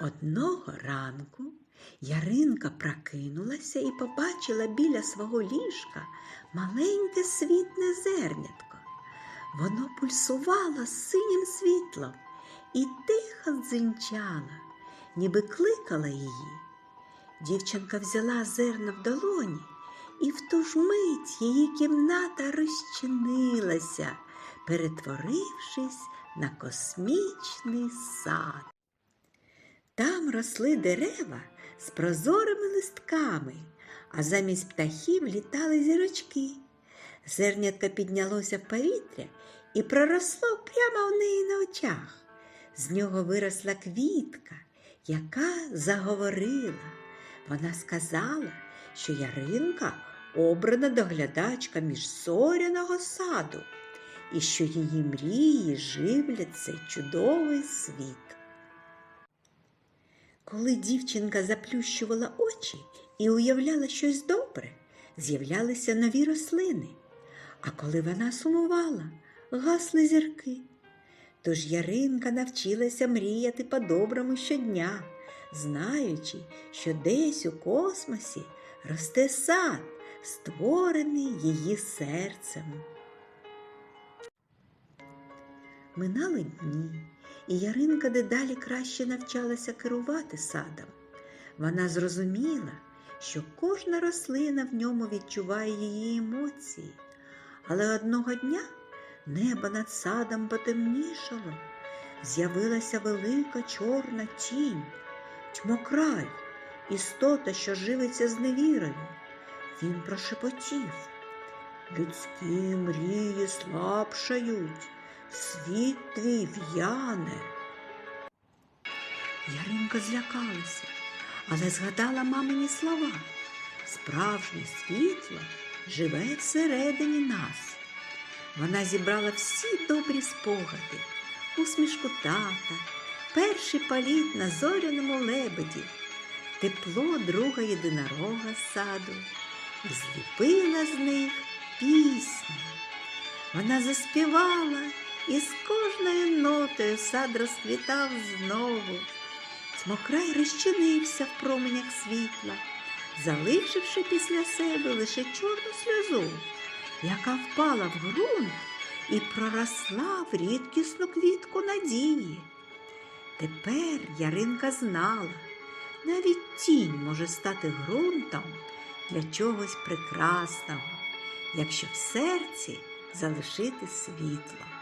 Одного ранку Яринка прокинулася і побачила біля свого ліжка маленьке світне зернятко. Воно пульсувало синім світлом і тихо дзинчало, ніби кликала її. Дівчинка взяла зерно в долоні, і в ту ж мить її кімната розчинилася, перетворившись на космічний сад. Там росли дерева з прозорими листками, а замість птахів літали зірочки. Зернятко піднялося в повітря і проросло прямо в неї на очах. З нього виросла квітка, яка заговорила. Вона сказала, що Яринка обрана доглядачка міжсоряного саду, і що її мрії живлять цей чудовий світ. Коли дівчинка заплющувала очі і уявляла щось добре, з'являлися нові рослини. А коли вона сумувала, гасли зірки. Тож Яринка навчилася мріяти по-доброму щодня, знаючи, що десь у космосі росте сад, створений її серцем. Минали дні, і Яринка дедалі краще навчалася керувати садом. Вона зрозуміла, що кожна рослина в ньому відчуває її емоції. Але одного дня небо над садом потемнішало, з'явилася велика чорна тінь, тьмокрай, істота, що живиться з невірою. Він прошепотів. Людські мрії слабшають, світ твій в'яне. Яринка злякалася, але згадала мамині слова. Справжнє світло живе всередині нас. Вона зібрала всі добрі спогади, усмішку тата, перший політ на зоряному лебеді, тепло друга єдинорога саду і зліпила з них пісню. Вона заспівала, і з кожною нотою сад розквітав знову. Смокрай розчинився в променях світла, залишивши після себе лише чорну сльозу, яка впала в ґрунт і проросла в рідкісну квітку надії. Тепер Яринка знала, навіть тінь може стати ґрунтом для чогось прекрасного, якщо в серці залишити світло.